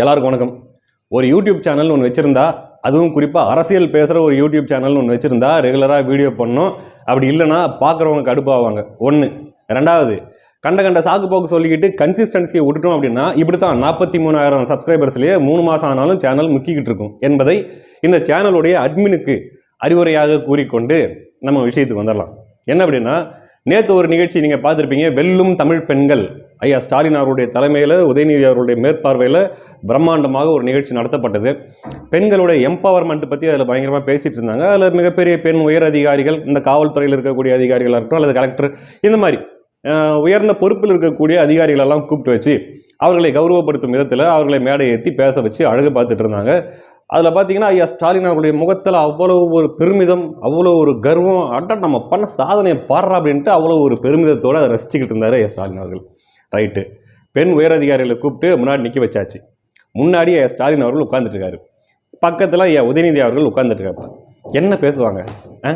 எல்லாருக்கும் வணக்கம். ஒரு யூடியூப் சேனல் ஒன்று வச்சுருந்தா அதுவும் குறிப்பாக அரசியல் பேசுகிற ஒரு யூடியூப் சேனல் ஒன்று வச்சுருந்தா ரெகுலராக வீடியோ பண்ணணும் அப்படி இல்லைன்னா பார்க்குறவங்க கடுப்பாவாங்க. ஒன்று ரெண்டாவது கண்ட கண்ட சாக்கு போக்கு சொல்லிக்கிட்டு கன்சிஸ்டன்சியை விட்டுட்டோம் அப்படின்னா இப்படி தான் நாற்பத்தி மூணாயிரம் சப்ஸ்கிரைபர்ஸ்லேயே மூணு மாதம் ஆனாலும் சேனல் முக்கிக்கிட்டு இருக்கும். என்பதை இந்த சேனலுடைய அட்மினுக்கு அறிவுரையாக கூறிக்கொண்டு நம்ம விஷயத்துக்கு வந்துடலாம் என்ன அப்படின்னா நேற்று ஒரு நிகழ்ச்சி நீங்கள் பார்த்துருப்பீங்க வெல்லும் தமிழ் பெண்கள். ஐயா ஸ்டாலின் அவருடைய தலைமையில் உதயநிதி அவருடைய மேற்பார்வையில் பிரம்மாண்டமாக ஒரு நிகழ்ச்சி நடத்தப்பட்டது. பெண்களுடைய எம்பவர்மெண்ட் பற்றி அதில் பயங்கரமாக பேசிகிட்டு இருந்தாங்க. அதில் மிகப்பெரிய பெண் உயர் அதிகாரிகள் இந்த காவல்துறையில் இருக்கக்கூடிய அதிகாரிகளாக இருக்கட்டும் அல்லது கலெக்டர் இந்த மாதிரி உயர்ந்த பொறுப்பில் இருக்கக்கூடிய அதிகாரிகளெல்லாம் கூப்பிட்டு வச்சு அவர்களை கௌரவப்படுத்தும் விதத்தில் அவர்களை மேடை ஏற்றி பேச வச்சு அழகு பார்த்துட்டு இருந்தாங்க. அதில் பார்த்தீங்கன்னா ஐயா ஸ்டாலின் அவர்களுடைய முகத்தில் அவ்வளோ ஒரு பெருமிதம் அவ்வளோ ஒரு கர்வம் அட்ட நம்ம பண்ண சாதனையை பாடுறா அப்படின்ட்டு அவ்வளோ ஒரு பெருமிதத்தோடு அதை ரசிச்சுக்கிட்டு இருந்தார் ஐயா ஸ்டாலின் அவர்கள். ரைட்டு பெண் உயரதிகாரிகளை கூப்பிட்டு முன்னாடி நிற்க வச்சாச்சு. முன்னாடி ஐயா ஸ்டாலின் அவர்கள் உட்கார்ந்துட்டு பக்கத்தில் ஐயா உதயநிதி அவர்கள் உட்கார்ந்துட்டு என்ன பேசுவாங்க? ஆ?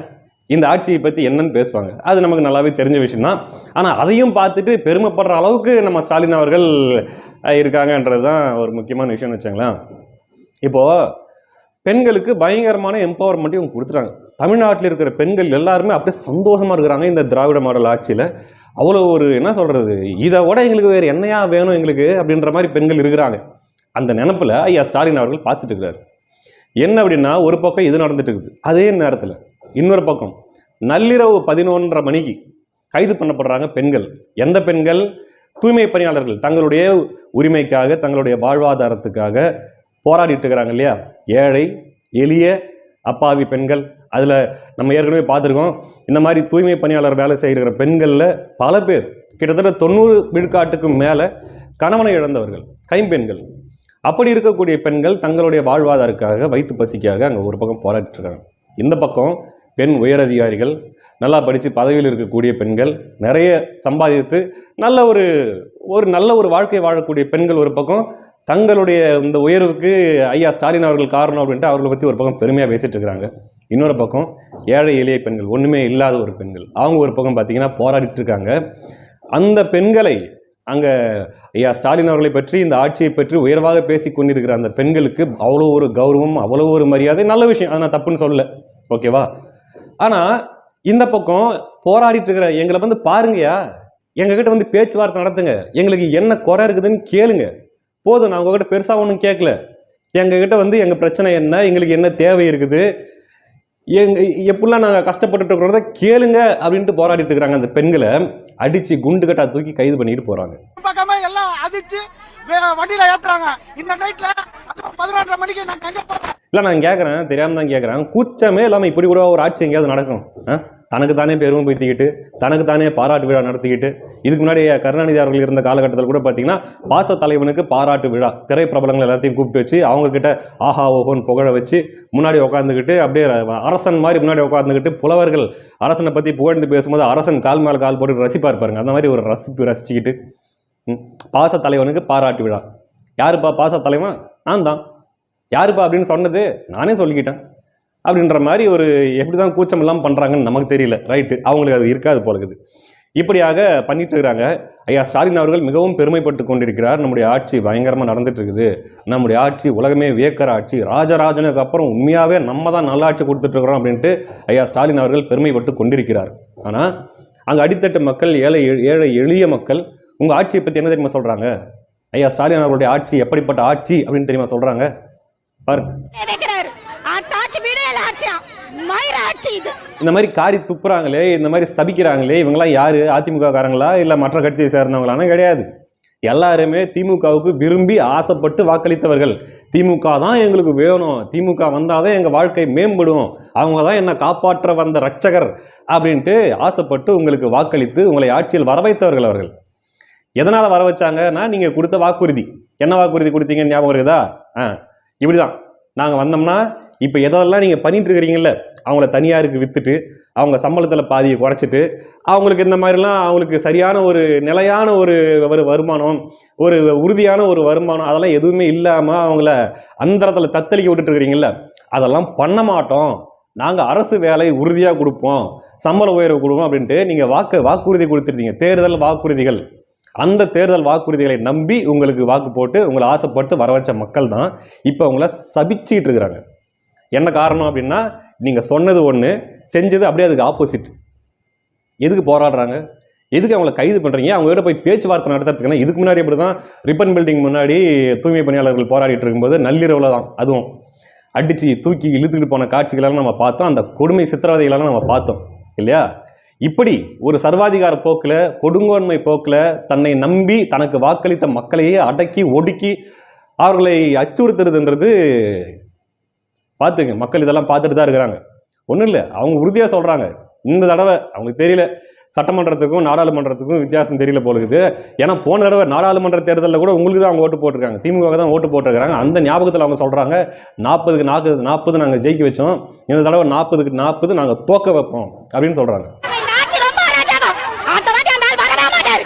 இந்த ஆட்சியை பற்றி என்னன்னு பேசுவாங்க? அது நமக்கு நல்லாவே தெரிஞ்ச விஷயம்தான். ஆனால் அதையும் பார்த்துட்டு பெருமைப்படுற அளவுக்கு நம்ம ஸ்டாலின் அவர்கள் இருக்காங்கன்றது தான் ஒரு முக்கியமான விஷயம்னு வச்சுங்களேன் இப்போது பெண்களுக்கு பயங்கரமான எம்பவர்மெண்ட் இவங்க கொடுத்துட்டாங்க. தமிழ்நாட்டில் இருக்கிற பெண்கள் எல்லாருமே அப்படியே சந்தோஷமாக இருக்கிறாங்க இந்த திராவிட மாடல் ஆட்சியில். அவ்வளோ ஒரு என்ன சொல்கிறது இதை விட எங்களுக்கு வேறு என்னையா வேணும் எங்களுக்கு அப்படின்ற மாதிரி பெண்கள் இருக்கிறாங்க. அந்த நினப்பில் ஐயா ஸ்டாலின் அவர்கள் பார்த்துட்டு இருக்கிறாரு. என்ன அப்படின்னா ஒரு பக்கம் இது நடந்துட்டு இருக்குது. அதே நேரத்தில் இன்னொரு பக்கம் நள்ளிரவு பதினொன்றரை மணிக்கு கைது பண்ணப்படுறாங்க பெண்கள். எந்த பெண்கள்? தூய்மை பணியாளர்கள் தங்களுடைய உரிமைக்காக தங்களுடைய வாழ்வாதாரத்துக்காக போராடிட்டு இருக்கிறாங்க இல்லையா ஏழை எளிய அப்பாவி பெண்கள். அதில் நம்ம ஏற்கனவே பார்த்துருக்கோம் இந்த மாதிரி தூய்மை பணியாளர் வேலை செய்கிற பெண்களில் பல பேர் கிட்டத்தட்ட தொண்ணூறு விழுக்காட்டுக்கு மேலே கணவனை இழந்தவர்கள் கைம்பெண்கள். அப்படி இருக்கக்கூடிய பெண்கள் தங்களுடைய வாழ்வாதாரத்துக்காக வயிற்று பசிக்காக அங்கே ஒரு பக்கம் போராடிட்டுருக்காங்க இந்த பக்கம் பெண் உயரதிகாரிகள் நல்லா படித்து பதவியில் இருக்கக்கூடிய பெண்கள் நிறைய சம்பாதித்து நல்ல ஒரு ஒரு நல்ல ஒரு வாழ்க்கை வாழக்கூடிய பெண்கள் ஒரு பக்கம் தங்களுடைய இந்த உயர்வுக்கு ஐயா ஸ்டாலின் அவர்கள் காரணம் அப்படின்ட்டு அவர்களை பற்றி ஒரு பக்கம் பெருமையாக பேசிகிட்டு இருக்கிறாங்க. இன்னொரு பக்கம் ஏழை எளிய பெண்கள் ஒன்றுமே இல்லாத ஒரு பெண்கள். அவங்க ஒரு பக்கம் பார்த்தீங்கன்னா போராடிட்டு இருக்காங்க. அந்த பெண்களை அங்கே ஐயா ஸ்டாலின் அவர்களை பற்றி இந்த ஆட்சியை பற்றி உயர்வாக பேசி கொண்டிருக்கிற அந்த பெண்களுக்கு அவ்வளோ ஒரு கௌரவம் அவ்வளோ ஒரு மரியாதை நல்ல விஷயம். அதை நான் தப்புன்னு சொல்லலை. ஓகேவா ஆனால் இந்த பக்கம் போராடிட்டு இருக்கிற எங்களை வந்து பாருங்கயா எங்ககிட்ட வந்து பேச்சுவார்த்தை நடத்துங்க. எங்களுக்கு என்ன குறை இருக்குதுன்னு கேளுங்க. போதும் நான் உங்ககிட்ட பெருசாக ஒன்றும் கேட்கல எங்ககிட்ட வந்து எங்கள் பிரச்சனை என்ன எங்களுக்கு என்ன தேவை இருக்குது எங்க எப்படிலாம் நாங்கள் கஷ்டப்பட்டுட்டு இருக்கிறத கேளுங்க அப்படின்ட்டு போராடிட்டு இருக்கிறாங்க அந்த பெண்களை. அடித்து குண்டு கட்டா தூக்கி கைது பண்ணிட்டு போகிறாங்க பக்கமே எல்லாம் அதிர்ச்சி வே- வண்டியில ஏத்துறாங்க. இந்த நைட்ல பதினொன்றரை மணிக்கு நாங்க எங்க போறோம் இல்லை நான் கேட்குறேன் தெரியாமல் தான் கேட்குறேன் கூச்சமே இல்லாமல் இப்படி கூட ஒரு ஆட்சி எங்கேயாவது நடக்கும். ஆ? தனக்கு தானே பெருமை தனக்கு தானே பாராட்டு விழா நடத்திக்கிட்டு இதுக்கு முன்னாடி கருணாநிதி அவர்கள் இருந்த காலகட்டத்தில் கூட பார்த்தீங்கன்னா பாச தலைவனுக்கு பாராட்டு விழா திரைப்பிரபலங்கள் எல்லாத்தையும் கூப்பிட்டு வச்சு அவங்கக்கிட்ட ஆஹா ஓஹோன்னு புகழ வச்சு முன்னாடி உட்காந்துக்கிட்டு அப்படியே அரசன் மாதிரி முன்னாடி உட்காந்துக்கிட்டு புலவர்கள் அரசனை பற்றி புகழ்ந்து பேசும்போது அரசன் கால் மேலே கால் போட்டு ரசிப்பார் பாருங்க. அந்த மாதிரி ஒரு ரசிப்பு ரசிச்சுக்கிட்டு ம், பாச தலைவனுக்கு பாராட்டு விழா. யாருப்பா பாச தலைவன்? நான் தான் யாருப்பா அப்படின்னு சொன்னது நானே சொல்லிக்கிட்டேன். அப்படின்ற மாதிரி ஒரு எப்படி தான் கூச்சம் இல்லாமல் பண்ணுறாங்கன்னு நமக்கு தெரியல ரைட்டு அவங்களுக்கு அது இருக்காது போல இருக்குது. இப்படியாக பண்ணிட்டு இருக்கிறாங்க. ஐயா ஸ்டாலின் அவர்கள் மிகவும் பெருமைப்பட்டு கொண்டிருக்கிறார். நம்முடைய ஆட்சி பயங்கரமாக நடந்துட்டு இருக்குது. நம்முடைய ஆட்சி உலகமே வியக்கிற ஆட்சி. ராஜராஜனுக்கு அப்புறம் உண்மையாகவே நம்ம தான் நல்ல ஆட்சி கொடுத்துட்ருக்குறோம் அப்படின்ட்டு ஐயா ஸ்டாலின் அவர்கள் பெருமைப்பட்டு கொண்டிருக்கிறார். ஆனால் அங்கே அடித்தட்டு மக்கள் ஏழை ஏழை எளிய மக்கள் உங்கள் ஆட்சியை பற்றி என்ன தெரியுமா சொல்கிறாங்க ஐயா ஸ்டாலின் அவர்களுடைய ஆட்சி எப்படிப்பட்ட ஆட்சி அப்படின்னு தெரியுமா சொல்கிறாங்க பாருங்க வைக்கிறாரு அந்த ஆட்சி விடையில ஆட்சியா மயிர இந்த மாதிரி காரி துப்புறாங்களே இந்த மாதிரி சபிக்கிறாங்களே இவங்களாம் யார்? அதிமுக காரங்களா இல்லை மற்ற கட்சியை சேர்ந்தவங்களானா கிடையாது. எல்லாருமே திமுகவுக்கு விரும்பி ஆசைப்பட்டு வாக்களித்தவர்கள். திமுக தான் எங்களுக்கு வேணும். திமுக வந்தால் தான் எங்கள் வாழ்க்கை மேம்படும். அவங்க தான் என்னை காப்பாற்ற வந்த ரட்சகர் அப்படின்ட்டு ஆசைப்பட்டு உங்களுக்கு வாக்களித்து உங்களை ஆட்சியில் வர வைத்தவர்கள் அவர்கள். எதனால் வர வச்சாங்கன்னா நீங்கள் கொடுத்த வாக்குறுதி. என்ன வாக்குறுதி கொடுத்தீங்கன்னு ஞாபகம் இருக்குதா ஆ இப்படி தான் நாங்கள் வந்தோம்னா இப்போ எதெல்லாம் நீங்கள் பண்ணிகிட்டு இருக்கிறீங்கள அவங்கள தனியாருக்கு விற்றுட்டு அவங்க சம்பளத்தில் பாதியை குறைச்சிட்டு அவங்களுக்கு இந்த மாதிரிலாம் அவங்களுக்கு சரியான ஒரு நிலையான ஒரு ஒரு வருமானம் ஒரு உறுதியான ஒரு வருமானம் அதெல்லாம் எதுவுமே இல்லாமல் அவங்கள அந்தரத்தில் தத்தளிக்க விட்டுட்டு இருக்கிறீங்கல்ல அதெல்லாம் பண்ண மாட்டோம். நாங்கள் அரசு வேலை உறுதியாக கொடுப்போம். சம்பள உயர்வு கொடுப்போம் அப்படின்ட்டு நீங்கள் வாக்கு வாக்குறுதி கொடுத்துருந்தீங்க. தேர்தல் வாக்குறுதிகள். அந்த தேர்தல் வாக்குறுதிகளை நம்பி உங்களுக்கு வாக்கு போட்டு உங்களை ஆசைப்பட்டு வர வச்ச மக்கள் தான் இப்போ உங்களை சபிச்சிட்டு இருக்கிறாங்க என்ன காரணம் அப்படின்னா நீங்கள் சொன்னது ஒன்று செஞ்சது அப்படியே அதுக்கு ஆப்போசிட் எதுக்கு போராடுறாங்க? எதுக்கு அவங்களை கைது பண்ணுறீங்க அவங்ககிட்ட போய் பேச்சுவார்த்தை நடத்துறதுக்குன்னா இதுக்கு முன்னாடி அப்படி தான் ரிப்பன் பில்டிங் முன்னாடி தூய்மை பணியாளர்கள் போராடிட்டு இருக்கும்போது நள்ளிரவில் தான் அதுவும். அடித்து தூக்கி இழுத்துக்கிட்டு போன காட்சிகளெல்லாம் நம்ம பார்த்தோம். அந்த கொடுமை சித்திரவதைகளெல்லாம் நம்ம பார்த்தோம். இல்லையா? இப்படி ஒரு சர்வாதிகார போக்கில் கொடுங்கோன்மை போக்கில் தன்னை நம்பி தனக்கு வாக்களித்த மக்களையே அடக்கி ஒடுக்கி அவர்களை அச்சுறுத்துறதுன்றது பார்த்துங்க மக்கள் இதெல்லாம் பார்த்துட்டு தான் இருக்கிறாங்க. ஒன்றும் இல்லை அவங்க உறுதியாக சொல்கிறாங்க இந்த தடவை அவங்களுக்கு தெரியல சட்டமன்றத்துக்கும் நாடாளுமன்றத்துக்கும் வித்தியாசம் தெரியல போலுக்குது ஏன்னா போன தடவை நாடாளுமன்ற தேர்தலில் கூட உங்களுக்கு தான் அவங்க ஓட்டு போட்டிருக்காங்க. திமுக தான் ஓட்டு போட்டிருக்காங்க அந்த ஞாபகத்தில் அவங்க சொல்கிறாங்க நாற்பதுக்கு நாற்பது நாற்பது நாங்கள் ஜெயிக்க வச்சோம். இந்த தடவை நாற்பதுக்கு நாற்பது நாங்கள் தோக்க வைப்போம் அப்படின்னு சொல்கிறாங்க இந்த ஆட்சி ரொம்ப அராஜகம் அடுத்த வாட்டி அந்த ஆள் வரவே மாட்டாரு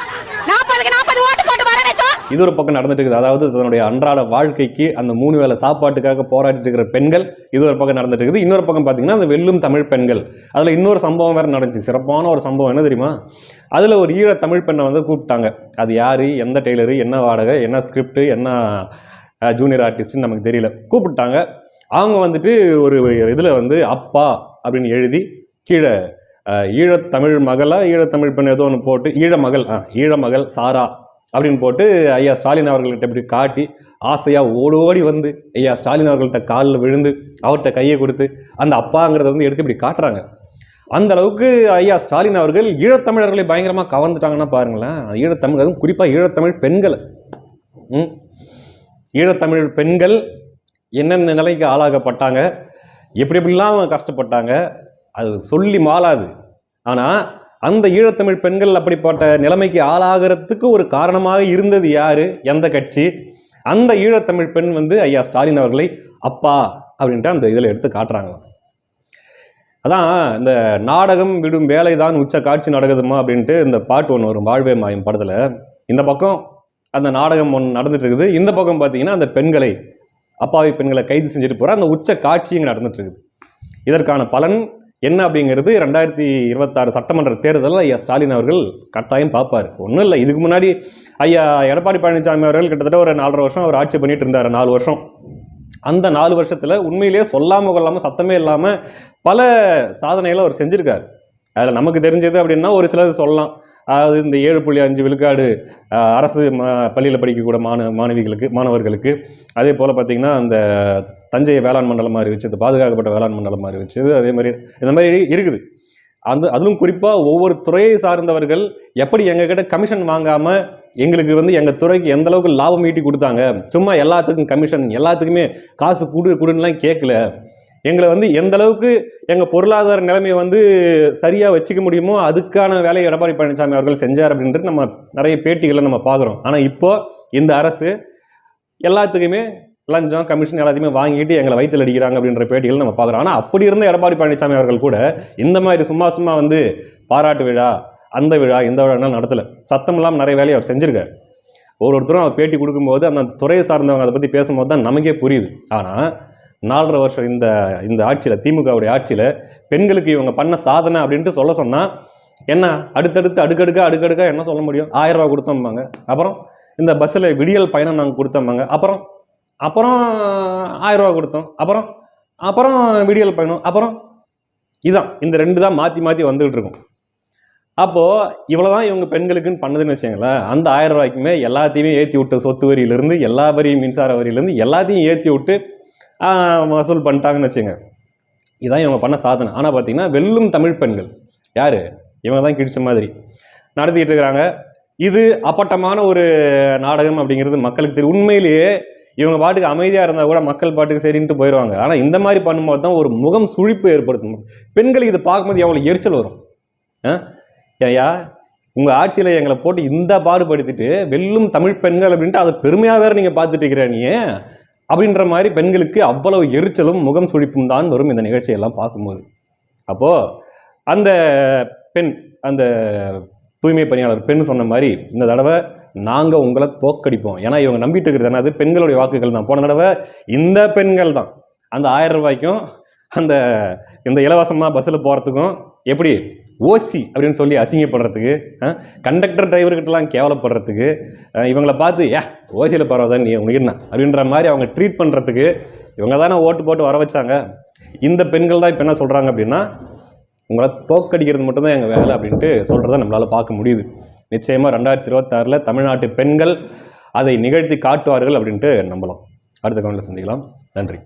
நாற்பதுக்கு நாற்பது ஓட்டு போட்டு வர வச்சோம் இது ஒரு பக்கம் நடந்துட்டு இருக்குது அதாவது தன்னுடைய அன்றாட வாழ்க்கைக்கு அந்த மூணு வேளை சாப்பாட்டுக்காக போராடிட்டு இருக்கிற பெண்கள் இது ஒரு பக்கம் நடந்துட்டு இருக்குது இன்னொரு பக்கம் பார்த்தீங்கன்னா அந்த வெல்லும் தமிழ் பெண்கள். அதில் இன்னொரு சம்பவம் வேறு நடந்துச்சு. சிறப்பான ஒரு சம்பவம் என்ன தெரியுமா? அதில் ஒரு ஈழ தமிழ் பெண்ணை வந்து கூப்பிட்டாங்க. அது யார்? எந்த டெய்லரு? என்ன வாடகை? என்ன ஸ்கிரிப்ட் என்ன ஜூனியர் ஆர்டிஸ்ட்னு நமக்கு தெரியல. கூப்பிட்டாங்க. அவங்க வந்துட்டு ஒரு இதில் வந்து அப்பா அப்படின்னு எழுதி கீழே ஈழத்தமிழ் மகளா ஈழத்தமிழ் பெண் ஏதோ ஒன்று போட்டு ஈழமகள் ஆ ஈழமகள் சாரா அப்படின்னு போட்டு ஐயா ஸ்டாலின் அவர்கள்ட்ட இப்படி காட்டி ஆசையாக ஓடோடி ஓடி வந்து ஐயா ஸ்டாலின் அவர்கள்ட்ட காலில் விழுந்து அவர்கிட்ட கையை கொடுத்து அந்த அப்பாங்கிறத வந்து எடுத்து இப்படி காட்டுறாங்க. அந்த அளவுக்கு ஐயா ஸ்டாலின் அவர்கள் ஈழத்தமிழர்களை பயங்கரமாக கவர்ந்துட்டாங்கன்னா பாருங்களேன். ஈழத்தமிழ் அதுவும் குறிப்பாக ஈழத்தமிழ் பெண்கள். ம்? ஈழத்தமிழ் பெண்கள் என்னென்ன நிலைக்கு ஆளாகப்பட்டாங்க? எப்படி எப்படிலாம் கஷ்டப்பட்டாங்க? அது சொல்லி மாளாது. ஆனால் அந்த ஈழத்தமிழ் பெண்கள் அப்படிப்பட்ட நிலைமைக்கு ஆளாகிறதுக்கு ஒரு காரணமாக இருந்தது யார்? எந்த கட்சி? அந்த ஈழத்தமிழ் பெண் வந்து ஐயா ஸ்டாலின் அவர்களை அப்பா அப்படின்ட்டு அந்த இதில் எடுத்து காட்டுறாங்களாம். அதான் இந்த நாடகம் விடும் வேலை தான் உச்ச காட்சி நடக்குதுமா அப்படின்ட்டு இந்த பாட்டு ஒன்று வரும் வாழ்வே மாயம் படத்தில். இந்த பக்கம் அந்த நாடகம் ஒன்று நடந்துட்டு இருக்குது இந்த பக்கம் பார்த்தீங்கன்னா அந்த பெண்களை அப்பாவி பெண்களை கைது செஞ்சுட்டு போகிற அந்த உச்ச காட்சி இங்கே நடந்துட்டு இருக்குது இதற்கான பலன் என்ன அப்படிங்கிறது ரெண்டாயிரத்தி இருபத்தாறு சட்டமன்ற தேர்தலில் ஐயா ஸ்டாலின் அவர்கள் கட்டாயம் பார்ப்பார். ஒன்றும் இல்லை இதுக்கு முன்னாடி ஐயா எடப்பாடி பழனிசாமி அவர்கள் கிட்டத்தட்ட ஒரு நாலரை வருஷம் அவர் ஆட்சி பண்ணிட்டு இருந்தார் நாலு வருஷம். அந்த நாலு வருஷத்தில் உண்மையிலேயே சொல்லாமல் கொள்ளாமல் சத்தமே இல்லாமல் பல சாதனைகளை அவர் செஞ்சுருக்கார். அதில் நமக்கு தெரிஞ்சது அப்படின்னா ஒரு சிலது சொல்லலாம். அதாவது இந்த ஏழு புள்ளி அஞ்சு விழுக்காடு அரசு பள்ளியில் படிக்கக்கூட மாண மாணவிகளுக்கு மாணவர்களுக்கு. அதே போல் பார்த்திங்கன்னா அந்த தஞ்சை வேளாண் மண்டலமாக அறிவிச்சது பாதுகாக்கப்பட்ட வேளாண் மண்டலமாக அறிவிச்சது அதே மாதிரி இந்த மாதிரி இருக்குது. அந்த அதிலும் குறிப்பாக ஒவ்வொரு துறையை சார்ந்தவர்கள் எப்படி எங்ககிட்ட கமிஷன் வாங்காமல் எங்களுக்கு வந்து எங்கள் துறைக்கு எந்த அளவுக்கு லாபம் ஈட்டி கொடுத்தாங்க சும்மா எல்லாத்துக்கும் கமிஷன் எல்லாத்துக்குமே காசு கொடு கொடுன்னுலாம் கேட்கல எங்களை வந்து எந்த அளவுக்கு எங்கள் பொருளாதார நிலைமையை வந்து சரியாக வச்சுக்க முடியுமோ அதுக்கான வேலையை எடப்பாடி பழனிசாமி அவர்கள் செஞ்சார் அப்படின்ட்டு நம்ம நிறைய பேட்டிகளை நம்ம பார்க்குறோம். ஆனால் இப்போ இந்த அரசு எல்லாத்துக்குமே லஞ்சம் கமிஷன் எல்லாத்தையுமே வாங்கிட்டு எங்களை வயிற்றில் அடிக்கிறாங்க அப்படின்ற பேட்டிகள் நம்ம பார்க்குறோம். ஆனால் அப்படி இருந்த எடப்பாடி பழனிசாமி அவர்கள் கூட இந்த மாதிரி சும்மா சும்மா வந்து பாராட்டு விழா அந்த விழா இந்த விழாலாம் நடத்தலை. சத்தம் இல்லாமல் நிறைய வேலையை அவர் செஞ்சுருக்கார். ஒரு ஒருத்தரும் அவர் பேட்டி கொடுக்கும்போது அந்த துறையை சார்ந்தவங்க அதை பற்றி பேசும்போது தான் நமக்கே புரியுது. ஆனால் நாலரை வருஷம் இந்த இந்த ஆட்சியில் திமுகவுடைய ஆட்சியில் பெண்களுக்கு இவங்க பண்ண சாதனை அப்படின்ட்டு சொல்ல சொன்னால் என்ன அடுத்தடுத்து அடுக்கடுக்கா அடுக்கடுக்கா என்ன சொல்ல முடியும்? ஆயிரம் ரூபா கொடுத்தோம்பாங்க. அப்புறம் இந்த பஸ்ஸில் விடியல் பயணம் நாங்கள் கொடுத்தோம்பாங்க. அப்புறம் அப்புறம் ஆயிரம் ரூபா கொடுத்தோம். அப்புறம் அப்புறம் விடியல் பயணம். அப்புறம் இதான். இந்த ரெண்டு தான் மாற்றி மாற்றி வந்துகிட்டு இருக்கும். அப்போது இவ்வளோ தான் இவங்க பெண்களுக்குன்னு பண்ணதுன்னு வச்சுங்களேன் அந்த ஆயிரம் ரூபாய்க்குமே எல்லாத்தையுமே ஏற்றி விட்டு சொத்து வரியிலேருந்து எல்லா வரியும் மின்சார வரியிலேருந்து எல்லாத்தையும் ஏற்றி விட்டு வசூல் பண்ணிட்டாங்கன்னு வச்சுங்க. இதான் இவங்க பண்ண சாதனை. ஆனால் பார்த்தீங்கன்னா வெல்லும் தமிழ் பெண்கள். யார்? இவங்க தான் கிடிச்ச மாதிரி. நடத்திக்கிட்டு இருக்கிறாங்க. இது அப்பட்டமான ஒரு நாடகம் அப்படிங்கிறது மக்களுக்கு தெரியும். உண்மையிலேயே இவங்க பாட்டுக்கு அமைதியாக இருந்தால் கூட மக்கள் பாட்டுக்கு சரின்ட்டு போயிடுவாங்க ஆனால் இந்த மாதிரி பண்ணும்போது தான் ஒரு முகம் சுழிப்பு ஏற்படுத்தும். பெண்களுக்கு இது பார்க்கும்போது எவ்வளோ எரிச்சல் வரும். ஆ? உங்கள் ஆட்சியில் எங்களை போட்டு இந்த பாடுபடுத்திட்டு வெல்லும் தமிழ் பெண்கள் அப்படின்ட்டு அதை பெருமையாக வேறு நீங்கள் பார்த்துட்டு இருக்கிறேன் நீ அப்படின்ற மாதிரி பெண்களுக்கு அவ்வளவு எரிச்சலும் முகம் சுழிப்பும் தான் வரும் இந்த நிகழ்ச்சியெல்லாம் பார்க்கும்போது. அப்போது அந்த பெண் அந்த தூய்மை பணியாளர் பெண் சொன்ன மாதிரி இந்த தடவை நாங்கள் உங்களை தோக்கடிப்போம். ஏன்னா இவங்க நம்பிட்டு இருக்கிறது என்னது? பெண்களுடைய வாக்குகள் தான். போன தடவை இந்த பெண்கள் தான். அந்த ஆயிரம் ரூபாய்க்கும் அந்த இந்த இலவசமாக பஸ்ஸில் போகிறதுக்கும் எப்படி ஓசி அப்படின்னு சொல்லி அசிங்கப்படுறதுக்கு கண்டக்டர் டிரைவர்கிட்டலாம் கேவலப்படுறதுக்கு இவங்களை பார்த்து ஏ ஓசியில் பரவாயில்ல நீ உனக்கு என்ன? அப்படின்ற மாதிரி அவங்க ட்ரீட் பண்ணுறதுக்கு இவங்க தானே ஓட்டு போட்டு வர வச்சாங்க. இந்த பெண்கள் தான் இப்போ என்ன சொல்கிறாங்க அப்படின்னா உங்களை தோக்கடிக்கிறது மட்டும்தான் எங்கள் வேலை அப்படின்ட்டு சொல்கிறத நம்மளால் பார்க்க முடியுது. நிச்சயமாக ரெண்டாயிரத்தி இருபத்தாறில் தமிழ்நாட்டு பெண்கள் அதை நிகழ்த்தி காட்டுவார்கள் அப்படின்ட்டு நம்பலாம். அடுத்த கவனில் சந்திக்கலாம். நன்றி.